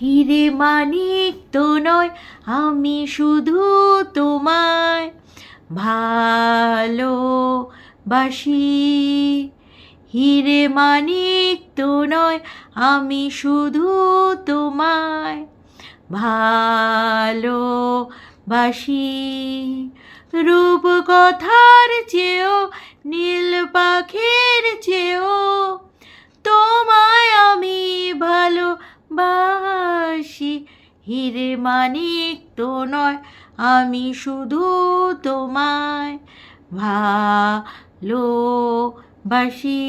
হিরে মানিক তো নয়, আমি শুধু তোমায় ভালো বাসি হিরে মানিক তো নয়, আমি শুধু তোমায় ভালোবাসি। রূপ কথার চেয়েও, নীল পাখির চেয়েও, তোমায় আমি ভালোবাসি। হিরে মানিক তো নয়, আমি শুধু তোমায় ভালো বাসি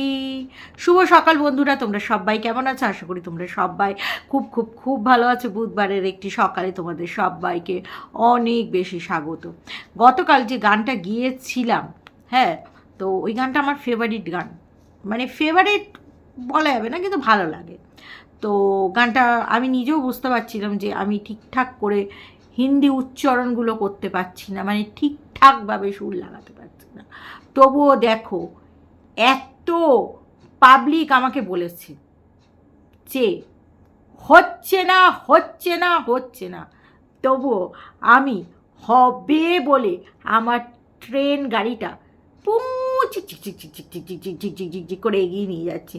শুভ সকাল বন্ধুরা, তোমরা সবাই কেমন আছো? আশা করি তোমরা সবাই খুব খুব খুব ভালো আছো। বুধবারের একটি সকালে তোমাদের সবাইকে অনেক বেশি স্বাগত। গতকাল যে গানটা গিয়েছিলাম হ্যাঁ তো ওই গানটা আমার ফেভারিট গান। মানে ফেভারিট বলা যাবে না, কিন্তু ভালো লাগে। তো গানটা আমি নিজেও বুঝতে পারছিলাম যে আমি ঠিকঠাক করে হিন্দি উচ্চারণগুলো করতে পারছি না মানে ঠিকঠাকভাবে সুর লাগাতে পারছি না তবুও দেখো এত পাবলিক আমাকে বলেছে যে হচ্ছে না হচ্ছে না হচ্ছে না তবুও আমি হবে বলে আমার ট্রেন গাড়িটা পুঁ চিক চিক চিক চিক চিক চিক চিক চিক চিক চিক করে এগিয়ে নিয়ে যাচ্ছি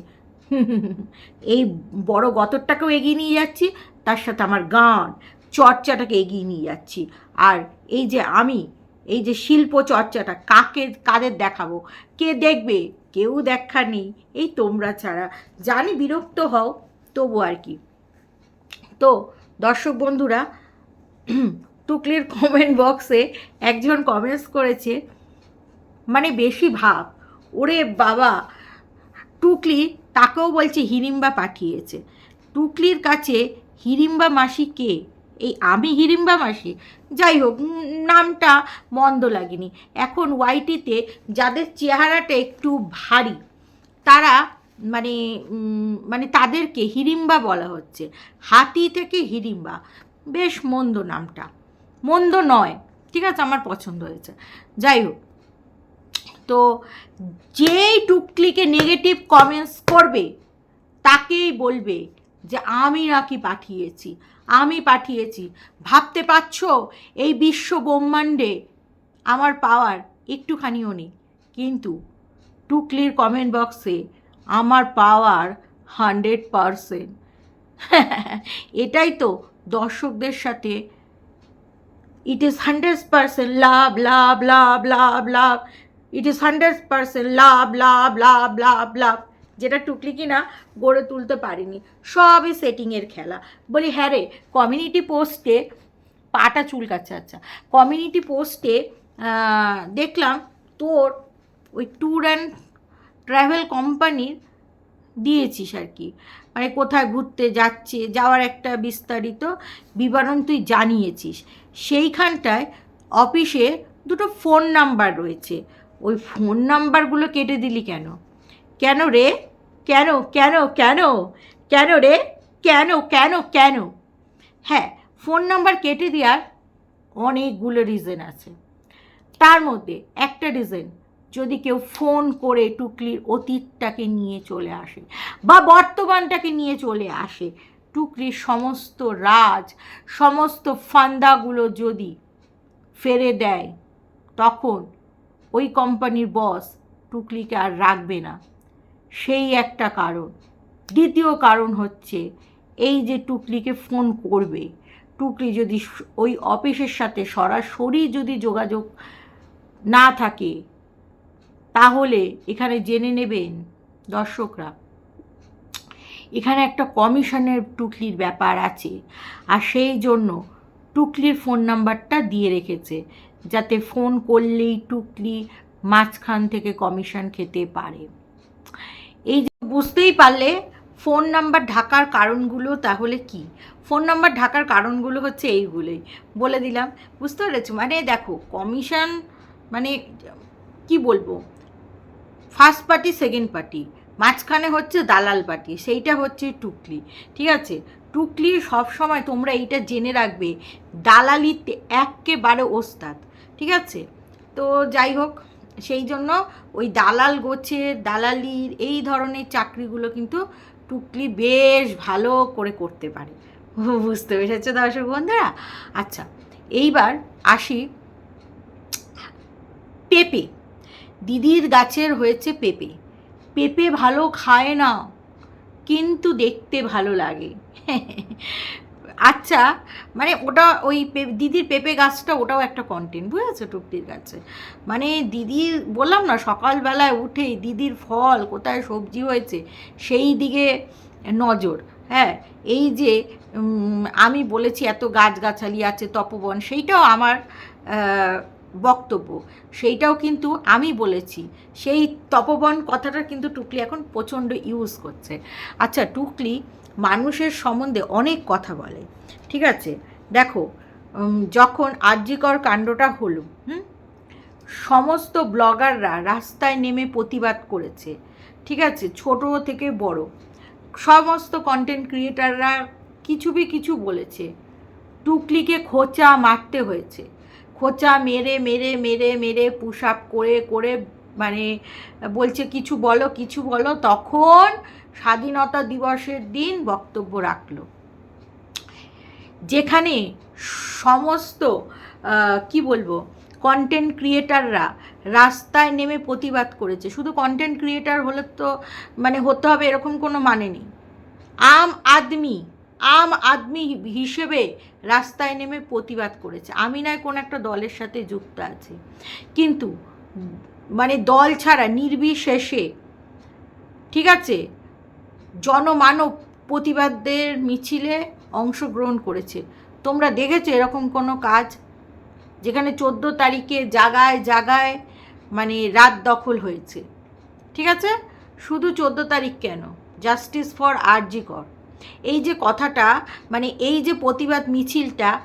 এই বড় গতরটাকেও এগিয়ে নিয়ে যাচ্ছি, তার সাথে আমার গান, চর্চাটাকে এগিয়ে নিয়ে যাচ্ছি। আর এই যে আমি, এই যে শিল্প চর্চাটা, কাকে, কাদের দেখাবো? কে দেখবে? কেউ দেখা নেই, এই তোমরা ছাড়া। জানি বিরক্ত হও, তবু আর কি। তো দর্শক বন্ধুরা, টুকলির কমেন্ট বক্সে একজন কমেন্টস করেছে মানে বেশি ভাব। ওরে বাবা টুকলি তাকেও বলছে হিড়িম্বা পাঠিয়েছে। টুকলির কাছে হিড়িম্বা মাসি কে? এই আমি হিড়িম্বা মাসি? যাই হোক নামটা মন্দ লাগেনি। এখন ওয়াইটিতে যাদের চেহারাটা একটু ভারী, তারা মানে মানে তাদেরকে হিড়িম্বা বলা হচ্ছে। হাতি থেকে হিড়িম্বা বেশ মন্দ নামটা। মন্দ নয়। ঠিক আছে, আমার পছন্দ হয়েছে। যাই হোক তো যেই টুকলিকে নেগেটিভ কমেন্টস করবে, তাকেই বলবে যে আমি নাকি পাঠিয়েছি, আমি পাঠিয়েছি। ভাবতে পারছ? এই বিশ্ব ব্রহ্মাণ্ডে আমার পাওয়ার একটুখানিও নেই। কিন্তু টুকলির কমেন্ট বক্সে আমার পাওয়ার হান্ড্রেড পারসেন্ট এটাই তো দর্শকদের সাথে। It is hundred percent love love love love love. It is hundred percent love love love love love যেটা টুকলি কিনা গড়ে তুলতে পারিনি। সবই সেটিংয়ের খেলা। বলি হ্যাঁ রে কমিউনিটি পোস্টে পাটা চুলকাচ্ছে। আচ্ছা কমিউনিটি পোস্টে দেখলাম তোর ওই ট্যুর অ্যান্ড ট্রাভেল কোম্পানির দিয়েছিস আর কি। মানে কোথায় ঘুরতে যাচ্ছে, যাওয়ার একটা বিস্তারিত বিবরণ তুই জানিয়েছিস। সেইখানটায় অফিসে দুটো ফোন নাম্বার রয়েছে। ওই ফোন নাম্বারগুলো কেটে দিলি কেন? কেন রে? কেন? কেন? কেন? কেন রে? কেন? কেন? কেন? হ্যাঁ ফোন নাম্বার কেটে দেওয়ার অনেকগুলো রিজন আছে। তার মধ্যে একটা রিজন যদি কেউ ফোন করে টুকলির অতীতটাকে নিয়ে চলে আসে বা বর্তমানটাকে নিয়ে চলে আসে, টুকলির সমস্ত রাজ, সমস্ত ফান্দাগুলো যদি ফেরে দেয়, তখন ওই কোম্পানির বস টুকলিকে আর রাখবে না। সেই একটা কারণ। দ্বিতীয় কারণ হচ্ছে এই যে টুকলিকে ফোন করবে, টুকলি যদি ওই অফিসের সাথে সরাসরি যদি যোগাযোগ না থাকে, তাহলে এখানে জেনে নেবেন দর্শকরা, এখানে একটা কমিশনের টুকলির ব্যাপার আছে। আর সেই জন্য টুকলির ফোন নাম্বারটা দিয়ে রেখেছে। যাতে ফোন করলেই টুকলি মাঝখান থেকে কমিশন খেতে পারে। এই যে বুঝতেই পারলে ফোন নাম্বার ঢাকার কারণগুলো তাহলে কি? ফোন নাম্বার ঢাকার কারণগুলো হচ্ছে এইগুলোই। বলে দিলাম, বুঝতে পেরেছ? মানে দেখো কমিশন মানে কি বলব? ফার্স্ট পার্টি সেকেন্ড পার্টি মাঝখানে হচ্ছে দালাল পার্টি, সেইটা হচ্ছে টুকলি, ঠিক আছে? টুকলি সবসময় তোমরা এইটা জেনে রাখবে, দালালিতে একেবারে ওস্তাদ। ঠিক আছে? তো যাই হোক, সেই জন্য ওই দালাল গোছের দালালির এই ধরনের চাকরিগুলো কিন্তু টুকলি বেশ ভালো করে করতে পারে। বুঝতে পেরেছ দর্শক বন্ধুরা? আচ্ছা এইবার আসি পেঁপে। দিদির গাছের হয়েছে পেঁপে। পেঁপে ভালো খায় না, কিন্তু দেখতে ভালো লাগে। আচ্ছা মানে ওটা ওই দিদির পেঁপে গাছটা ওটাও একটা কন্টেন্ট বুঝেছ? টুকটির গাছে। মানে দিদির বললাম না, সকালবেলায় উঠেই দিদির ফল কোথায় সবজি হয়েছে, সেই দিকে নজর। হ্যাঁ এই যে আমি বলেছি এত গাছগাছালি আছে, তপবন, সেইটাও আমার বক্তব্য। সেইটাও কিন্তু আমি বলেছি। সেই তপবন কথাটা কিন্তু টুকলি এখন প্রচণ্ড ইউজ করছে। আচ্ছা টুকলি মানুষের সম্বন্ধে অনেক কথা বলে। ঠিক আছে? দেখো যখন আর্যিকর কাণ্ডটা হলো, হুম? সমস্ত ব্লগাররা রাস্তায় নেমে প্রতিবাদ করেছে। ঠিক আছে? ছোট থেকে বড়। সমস্ত কন্টেন্ট ক্রিয়েটাররা কিছু বি কিছু বলেছে। টুকলিকে খোঁচা মারতে হয়েছে। খোঁচা মেরে মেরে মেরে মেরে, পুশ আপ করে করে মানে বলছে, কিছু বলো কিছু বলো। তখন স্বাধীনতা দিবসের দিন বক্তব্য রাখল। যেখানে সমস্ত কি বলব কন্টেন্ট ক্রিয়েটাররা রাস্তায় নেমে প্রতিবাদ করেছে। শুধু কন্টেন্ট ক্রিয়েটার হলে তো মানে হতে হবে এরকম কোনো মানে নেই। আম আদমি আম আদমি হিসেবে রাস্তায় নেমে প্রতিবাদ করেছে। আমি নয়, কোনো একটা দলের সাথে যুক্ত আছি। কিন্তু মানে দল ছাড়া, নির্বিশেষে, ঠিক আছে? জনমানব প্রতিবাদের মিছিলে অংশগ্রহণ করেছে। তোমরা দেখেছ এরকম কোনো কাজ? যেখানে চোদ্দ তারিখে জাগায় জাগায় মানে রাত দখল হয়েছে। ঠিক আছে? শুধু চোদ্দ তারিখ কেন? জাস্টিস ফর আরজি কর। এই যে কথাটা মানে এই যে প্রতিবাদ মিছিলটা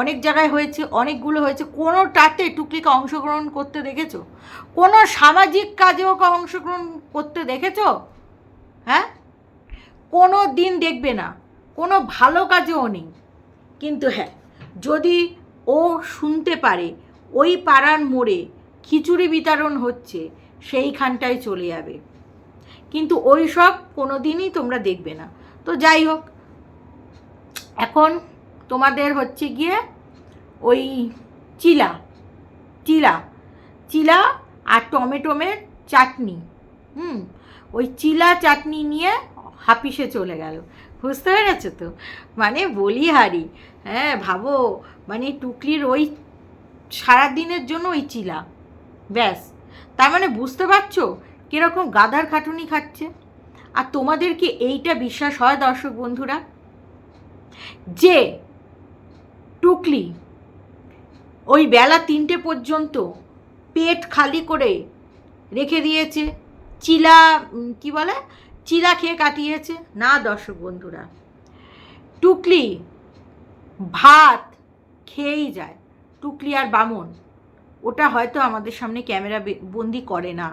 অনেক জায়গায় হয়েছে, অনেকগুলো হয়েছে। কোনোটাতে টুকলিকে অংশগ্রহণ করতে দেখেছ? কোনো সামাজিক কাজেও অংশগ্রহণ করতে দেখেছ? হ্যাঁ? কোনো দিন দেখবে না, কোনো ভালো কাজেও নেই। কিন্তু হ্যাঁ যদি ও শুনতে পারে, ওই পাড়ার মোড়ে খিচুড়ি বিতরণ হচ্ছে, সেইখানটায় চলে যাবে। কিন্তু ওই সব কোনো দিনই তোমরা দেখবে না। তো যাই হোক, এখন তোমাদের হচ্ছে গিয়ে ওই চিলা চিলা চিলা আর টমেটোমের চাটনি, হুম? ওই চিলা চাটনি নিয়ে হাপিসে চলে গেল। বুঝতে পেরেছ তো? মানে বলি হারি হ্যাঁ ভাবো মানে টুকলির ওই সারাদিনের জন্য ওই চিলা, ব্যাস। তার মানে বুঝতে পারছ কীরকম গাধার খাটুনি খাচ্ছে? আর তোমাদের কি এইটা বিশ্বাস হয় দর্শক বন্ধুরা? যে টুকলি। ওই বেলা তিনটে পর্যন্ত পেট খালি করে রেখে দিয়েছে। চিলা কি বলে? চিলা খেয়ে কাটিয়েছে। না দর্শক বন্ধুরা, টুকলি ভাত খেয়েই যায়। টুকলি আর বামন, ওটা হয়তো আমাদের সামনে ক্যামেরা বন্দি করে না।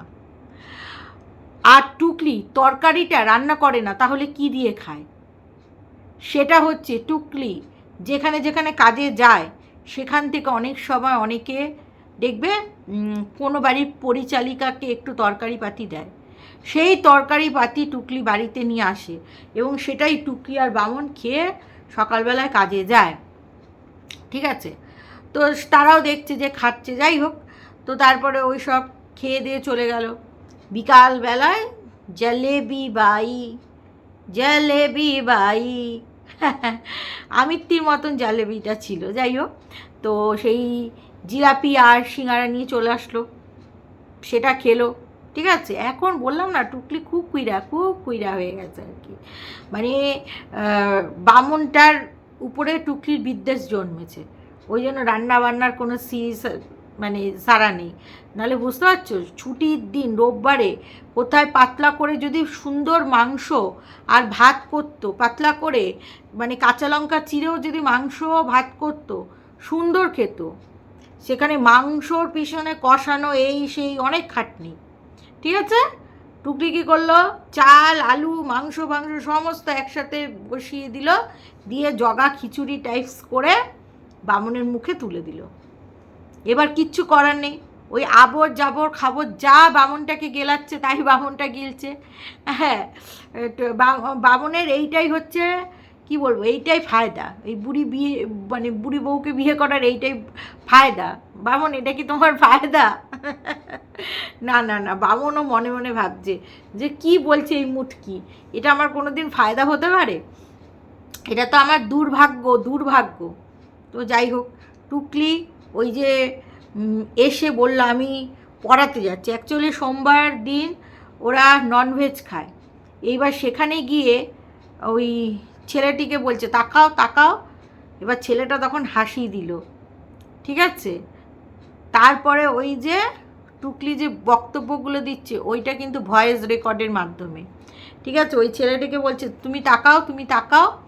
আর টুকলি তরকারিটা রান্না করে না, তাহলে কি দিয়ে খায়? সেটা হচ্ছে টুকলি যেখানে যেখানে কাজে যায়, সেখান থেকে অনেক সময় অনেকে দেখবে কোনো বাড়ির পরিচালিকাকে একটু তরকারি পাতি দেয়। সেই তরকারি পাতি টুকলি বাড়িতে নিয়ে আসে এবং সেটাই টুকলি আর বামন খেয়ে সকালবেলায় কাজে যায়। ঠিক আছে? তো তারাও দেখছে যে খাচ্ছে, যাই হোক। তো তারপরে ওই সব খেয়ে দিয়ে চলে গেল। বিকালবেলায় জলেবি বাই জলেবি বাই আমিত্তির মতন জালেবিটা ছিল যাই হোক তো সেই জিলাপি আর সিঙ্গারা নিয়ে চলে আসলো। সেটা খেলো, ঠিক আছে? এখন বললাম না, টুকলি খুব কুইরা খুব কুইরা হয়ে গেছে আর কি। মানে বামনটার উপরে টুকলির বিদ্বেষ জন্মেছে। ওই জন্য রান্না বান্নার কোনো সিরিজ মানে সারা নেই। নাহলে বুঝতে পারছ? ছুটির দিন রোববারে কোথায় পাতলা করে যদি সুন্দর মাংস আর ভাত করতো, পাতলা করে মানে কাঁচা লঙ্কা চিরেও যদি মাংস ভাত করতো, সুন্দর খেত। সেখানে মাংসর পিছনে কষানো এই সেই অনেক খাটনি। ঠিক আছে? টুকরি কী করল? চাল, আলু, মাংস মাংস সমস্ত একসাথে বসিয়ে দিল, দিয়ে জগা খিচুড়ি টাইপস করে বামনের মুখে তুলে দিল। এবার কিচ্ছু করার নেই। ওই আবর জাবর খাবর যা বামনটাকে গেলাচ্ছে, তাই বামনটা গিলছে। হ্যাঁ বামনের এইটাই হচ্ছে, কি বলব, এইটাই ফায়দা। এই বুড়ি বিয়ে মানে বুড়ি বউকে বিয়ে করার এইটাই ফায়দা। বামন, এটা কি তোমার ফায়দা? না না না, বামনও মনে মনে ভাবছে যে কি বলছে এই মুটকি? এটা আমার কোনো দিন ফায়দা হতে পারে? এটা তো আমার দুর্ভাগ্য দুর্ভাগ্য। তো যাই হোক, টুকলি ওই যে এসে বলল, আমি পড়াতে যাচ্ছি। অ্যাকচুয়ালি সোমবার দিন ওরা ননভেজ খায়। এইবার সেখানে গিয়ে ওই ছেলেটিকে বলছে, তাকাও তাকাও। এবার ছেলেটা তখন হাসি দিল। ঠিক আছে? তারপরে ওই যে টুকলি যে বক্তব্যগুলো দিচ্ছে, ওইটা কিন্তু ভয়েস রেকর্ডের মাধ্যমে। ঠিক আছে? ওই ছেলেটিকে বলছে, তুমি তাকাও তুমি তাকাও।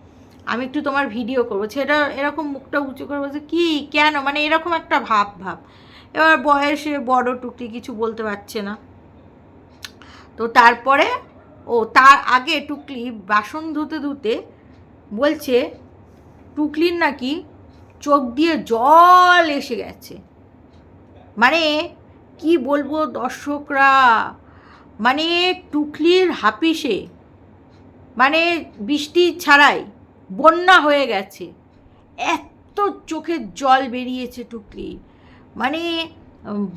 আমি একটু তোমার ভিডিও করব। ছেলেটা এরকম মুখটা উঁচু করে বলছে, কি? কেন? মানে এরকম একটা ভাব ভাব। এবার বয়সে বড় টুকলি কিছু বলতে পারছে না। তো তারপরে ও তার আগে টুকলি বাসন ধুতে ধুতে বলছে, টুকলির নাকি চোখ দিয়ে জল এসে গেছে। মানে কি বলব দর্শকরা? মানে টুকলির হাপিসে মানে বৃষ্টি ছাড়াই বন্যা হয়ে গেছে। এত চোখের জল বেরিয়েছে টুকলি। মানে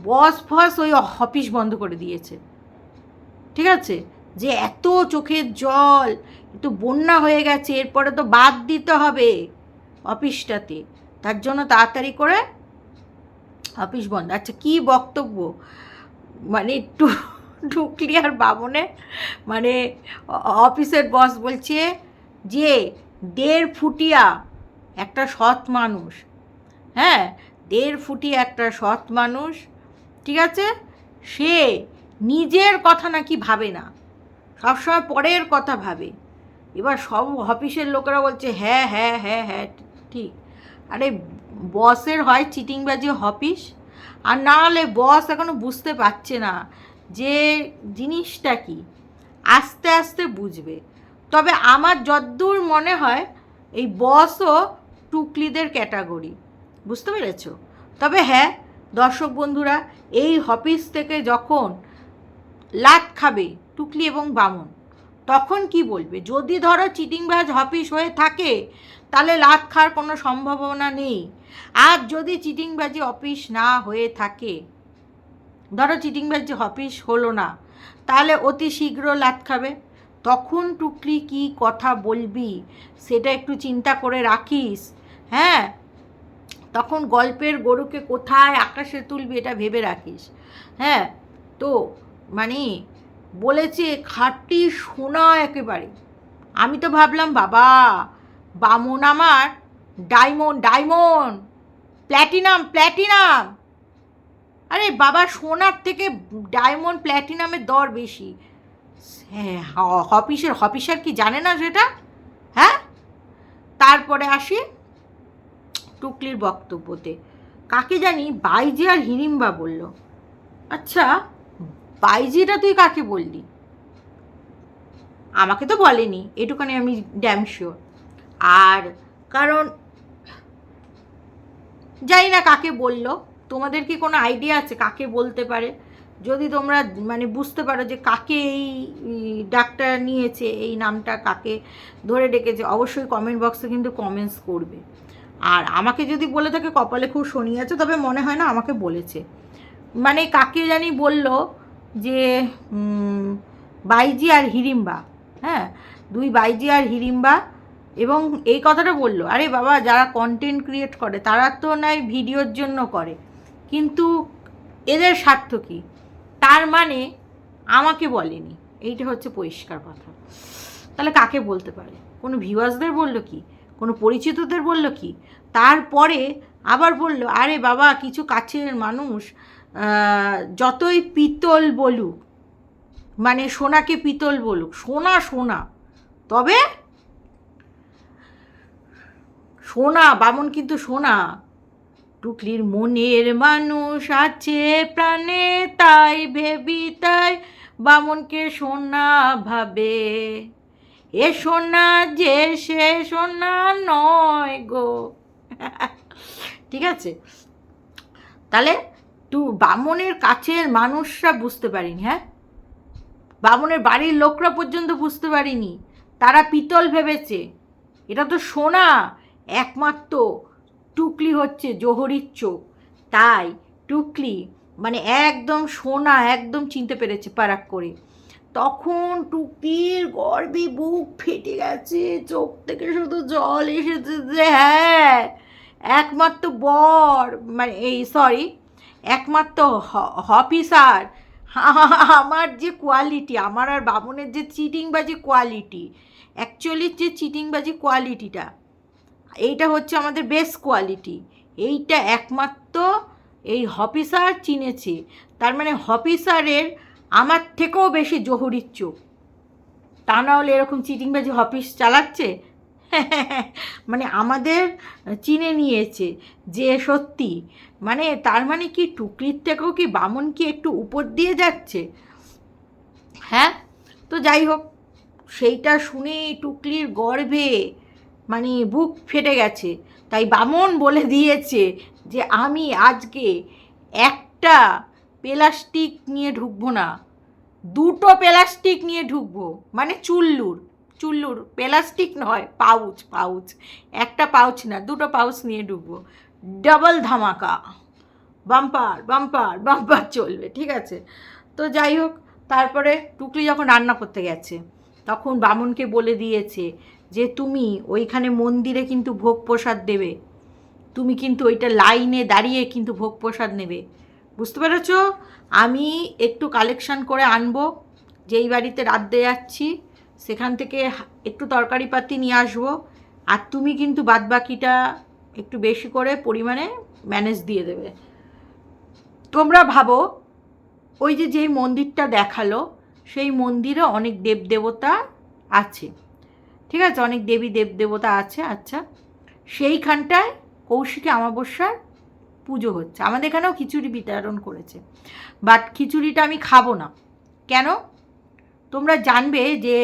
বস ফস ওই অফিস বন্ধ করে দিয়েছে। ঠিক আছে? যে এত চোখের জল, একটু বন্যা হয়ে গেছে, এরপরে তো বাদ দিতে হবে অফিসটাতে। তার জন্য তাড়াতাড়ি করে অফিস বন্ধ। আচ্ছা কি বক্তব্য? মানে একটু ঢুকলি আর বামনে মানে অফিসের বস বলছে যে দেড় ফুটিয়া একটা সৎ মানুষ। হ্যাঁ দেড় ফুটি একটা সৎ মানুষ, ঠিক আছে? সে নিজের কথা নাকি ভাবে না। সবসময় পরের কথা ভাবে। এবার সব অফিসের লোকেরা বলছে হ্যাঁ হ্যাঁ হ্যাঁ হ্যাঁ ঠিক। আরে, বসের হয় চিটিংবাজি অফিস। আর না হলে বস এখনও বুঝতে পারছে না যে জিনিসটা কি। আস্তে আস্তে বুঝবে। তবে আমার যদ্দূর মনে হয়, এই বসও টুকলিদের ক্যাটাগরি। বুঝতে পেরেছ? তবে হ্যাঁ দর্শক বন্ধুরা, এই হপিস থেকে যখন লাত খাবে টুকলি এবং বামন, তখন কি বলবে? যদি ধরো চিটিংবাজ হপিস হয়ে থাকে, তাহলে লাত খাওয়ার কোনো সম্ভাবনা নেই। আর যদি চিটিংবাজি অফিস না হয়ে থাকে, ধরো চিটিংবাজি অফিস হলো না, তাহলে অতি শীঘ্র লাত খাবে। তখন টুকলি কি কথা বলবি? সেটা একটু চিন্তা করে রাখিস। হ্যাঁ? তখন গল্পের গরুকে কোথায় আকাশে তুলবি এটা ভেবে রাখিস। হ্যাঁ? তো মানে বলেছে খাটটি সোনা একেবারে। আমি তো ভাবলাম, বাবা, বামন আমার, ডায়মন্ড ডায়মন্ড, প্ল্যাটিনাম প্ল্যাটিনাম। আরে বাবা, সোনার থেকে ডায়মন্ড, প্ল্যাটিনামের দর বেশি। হ্যাঁ অফিসের অফিসার কি জানে না সেটা? হ্যাঁ? তারপরে আসি টুকলির বক্তব্যতে। কাকে জানি বাইজি আর হিড়িম্বা বলল। আচ্ছা বাইজিটা তুই কাকে বললি? আমাকে তো বলেনি এটুখানি আমি ড্যাম শিওর আর কারণ, জানি না কাকে বলল। তোমাদের কি কোনো আইডিয়া আছে কাকে বলতে পারে? যদি তোমরা মানে বুঝতে পারো যে কাকে এই ডাক্তার নিয়েছে, এই নামটা কাকে ধরে ডেকেছে, অবশ্যই কমেন্ট বক্সে কিন্তু কমেন্টস করবে। আর আমাকে যদি বলে থাকে কপালে খুব শনি আছে, তবে মনে হয় না আমাকে বলেছে। মানে কাকে জানি বলল যে বাইজি আর হিড়িম্বা হ্যাঁ? দুই বাইজি আর হিড়িম্বা এবং এই কথাটা বলল, আরে বাবা, যারা কন্টেন্ট ক্রিয়েট করে, তারা তো নয় ভিডিওর জন্য করে। কিন্তু এদের স্বার্থ কী? তার মানে আমাকে বলেনি। এইটা হচ্ছে পরিষ্কার কথা। তাহলে কাকে বলতে পারে? কোনো ভিউয়ার্সদের বলল কি? কোনো পরিচিতদের বলল কি? তারপরে আবার বলল, আরে বাবা, কিছু কাছের মানুষ যতই পিতল বলুক মানে সোনাকে পিতল বলুক, সোনা সোনা, তবে সোনা, বামন কিন্তু সোনা টুকলির মনের মানুষ আছে প্রাণে, তাই ভেবি তাই বামনকে সোনা ভাবে। এ সোনা যে সে সোনা নয় গো। ঠিক আছে? তাহলে তু বামনের কাছের মানুষরা বুঝতে পারিনি হ্যাঁ? বামনের বাড়ির লোকরা পর্যন্ত বুঝতে পারিনি। তারা পিতল ভেবেছে। এটা তো সোনা, একমাত্র। টুকলি হচ্ছে জোহরির চোখ। তাই টুকলি মানে একদম সোনা, একদম চিনতে পেরেছে পারাক করে। তখন টুকলির গর্বে বুক ফেটে গেছে, চোখ থেকে শুধু জল এসেছে যে হ্যাঁ একমাত্র বর মানে এই সরি একমাত্র অফিসার আমার যে কোয়ালিটি আমার আর বামনের যে চিটিংবাজি কোয়ালিটি অ্যাকচুয়ালি যে চিটিংবাজি কোয়ালিটিটা এইটা হচ্ছে আমাদের বেস্ট কোয়ালিটি এইটা একমাত্র এই হফিসার চিনেছে। তার মানে হফিসারের আমার থেকেও বেশি জহুরির চোখ। তা না হলে এরকম চিটিংবাজি হফিস চালাচ্ছে? মানে আমাদের চিনে নিয়েছে যে সত্যি। মানে তার মানে কি টুকরির থেকেও কি বামন কি একটু উপর দিয়ে যাচ্ছে? হ্যাঁ? তো যাই হোক, সেইটা শুনে টুকলির গর্ভে মানে বুক ফেটে গেছে। তাই বামন বলে দিয়েছে যে, আমি আজকে একটা প্লাস্টিক নিয়ে ঢুকবো না। দুটো প্লাস্টিক নিয়ে ঢুকবো। মানে চুল্লুর চুল্লুর প্লাস্টিক নয়, পাউচ পাউচ। একটা পাউচ না, দুটো পাউচ নিয়ে ঢুকবো। ডাবল ধামাকা। বাম্পার বাম্পার বাম্পার চলবে, ঠিক আছে? তো যাই হোক, তারপরে টুকলি যখন রান্না করতে গেছে, তখন বামনকে বলে দিয়েছে যে তুমি ওইখানে মন্দিরে কিন্তু ভোগ প্রসাদ দেবে। তুমি কিন্তু ওইটা লাইনে দাঁড়িয়ে কিন্তু ভোগ প্রসাদ নেবে। বুঝতে পেরেছ? আমি একটু কালেকশান করে আনব। যেই বাড়িতে রাঁধতে যাচ্ছি, সেখান থেকে একটু তরকারি পাতি নিয়ে আসব। আর তুমি কিন্তু বাদবাকিটা একটু বেশি করে পরিমাণে ম্যানেজ দিয়ে দেবে। তোমরা ভাবো, ওই যে যেই মন্দিরটা দেখাল, সেই মন্দিরে অনেক দেবদেবতা আছে। ঠিক আছে? অনেক দেবী দেব দেবতা আছে আচ্ছা। সেইখানটায় কৌশিকী অমাবস্যার পুজো হচ্ছে। আমাদের এখানেও খিচুড়ি বিতরণ করেছে। বাট খিচুড়িটা আমি খাব না। কেন? তোমরা জানবে যে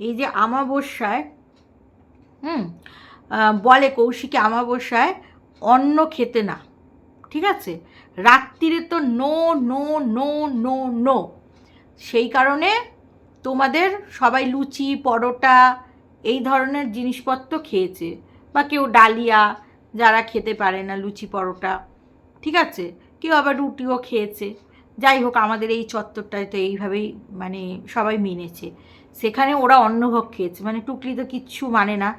এই যে আমাবস্যায় হুম বলে কৌশিকী আমাবস্যায় অন্ন খেতে না। ঠিক আছে? রাত্রিরে তো no no no no no. সেই কারণে তোমাদের সবাই লুচি, পরোটা এই ধরনের জিনিসপত্র খেয়েছে। বা কেউ ডালিয়া, যারা খেতে পারে না লুচি পরোটা, ঠিক আছে? কেউ আবার রুটিও খেয়েছে। যাই হোক, আমাদের এই চত্বরটায় তো এইভাবেই মানে সবাই মেনেছে। সেখানে ওরা অন্নভোগ খেয়েছে। মানে টুকলি তো কিচ্ছু মানে না।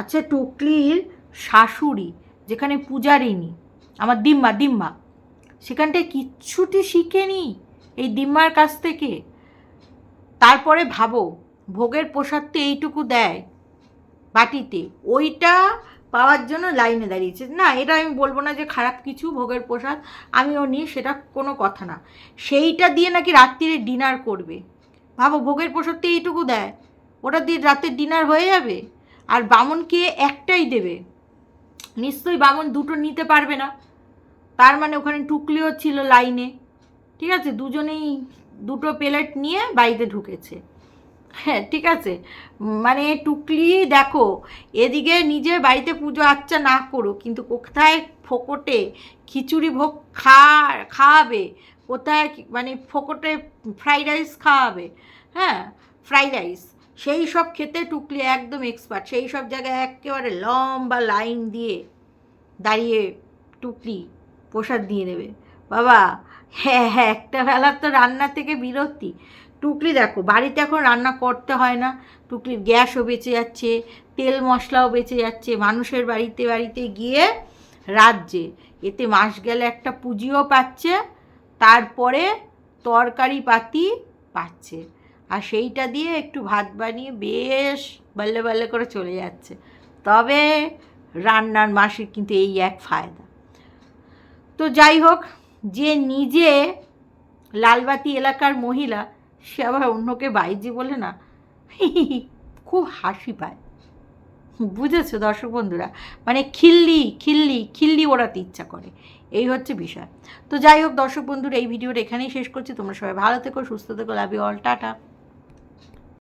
আচ্ছা টুকলির শাশুড়ি, যেখানে পূজারিনী আমার দিম্মা দিম্মা, সেখানটায় কিচ্ছুটি শিখেনি এই দিম্মার কাছ থেকে? তারপরে ভাবো ভোগের প্রসাদ তো এইটুকু দেয় বাটিতে। ওইটা পাওয়ার জন্য লাইনে দাঁড়িয়েছে। না, এটা আমি বলব না যে খারাপ কিছু ভোগের প্রসাদ আমিও নিই সেটা কোনো কথা না। সেইটা দিয়ে নাকি রাত্রিরে ডিনার করবে। ভাবো, ভোগের প্রসাদ তো এইটুকু দেয়। ওটা দিয়ে রাতের ডিনার হয়ে যাবে? আর বামনকে একটাই দেবে। নিশ্চয়ই বামন দুটো নিতে পারবে না। তার মানে ওখানে টুকলিও ছিল লাইনে। ঠিক আছে? দুজনেই দুটো প্লেট নিয়ে বাড়িতে ঢুকেছে। হ্যাঁ ঠিক আছে। মানে টুকলি দেখো, এদিকে নিজে বাড়িতে পুজো আচ্ছা না করো, কিন্তু কোথায় ফোকটে খিচুড়ি ভোগ খা খাওয়াবে? কোথায় মানে ফোকটে ফ্রাইড রাইস খাওয়াবে? হ্যাঁ ফ্রাইড রাইস সেই সব খেতে টুকলি একদম এক্সপার্ট সেই সব জায়গায় একেবারে লম্বা লাইন দিয়ে দাঁড়িয়ে টুকলি প্রসাদ দিয়ে দেবে। বাবা হ্যাঁ হ্যাঁ একটা বেলার তো রান্না থেকে বিরক্তি টুকলি দেখো, বাড়িতে এখন রান্না করতে হয় না। টুকলির গ্যাসও বেঁচে যাচ্ছে, তেল মশলাও বেঁচে যাচ্ছে। মানুষের বাড়িতে বাড়িতে গিয়ে রাজ্যে এতে মাস গেলে একটা পুঁজিও পাচ্ছে, তারপরে তরকারি পাতি পাচ্ছে। আর সেইটা দিয়ে একটু ভাত বানিয়ে বেশ বাল্লে বাল্লে করে চলে যাচ্ছে। তবে রান্নার মাসির কিন্তু এই এক ফায়দা। তো যাই হোক, যে নিজে লালবাতি এলাকার মহিলা সে আবার অন্যকে বাইজি বলে না? খুব হাসি পায়। বুঝেছ দর্শক বন্ধুরা? মানে খিল্লি খিল্লি খিল্লি ওড়াতে ইচ্ছা করে। এই হচ্ছে বিষয়। তো যাই হোক দর্শক বন্ধুরা, এই ভিডিওটা এখানেই শেষ করছি। তোমরা সবাই ভালো থেকো, সুস্থ থেকো লাভ অল টাটা।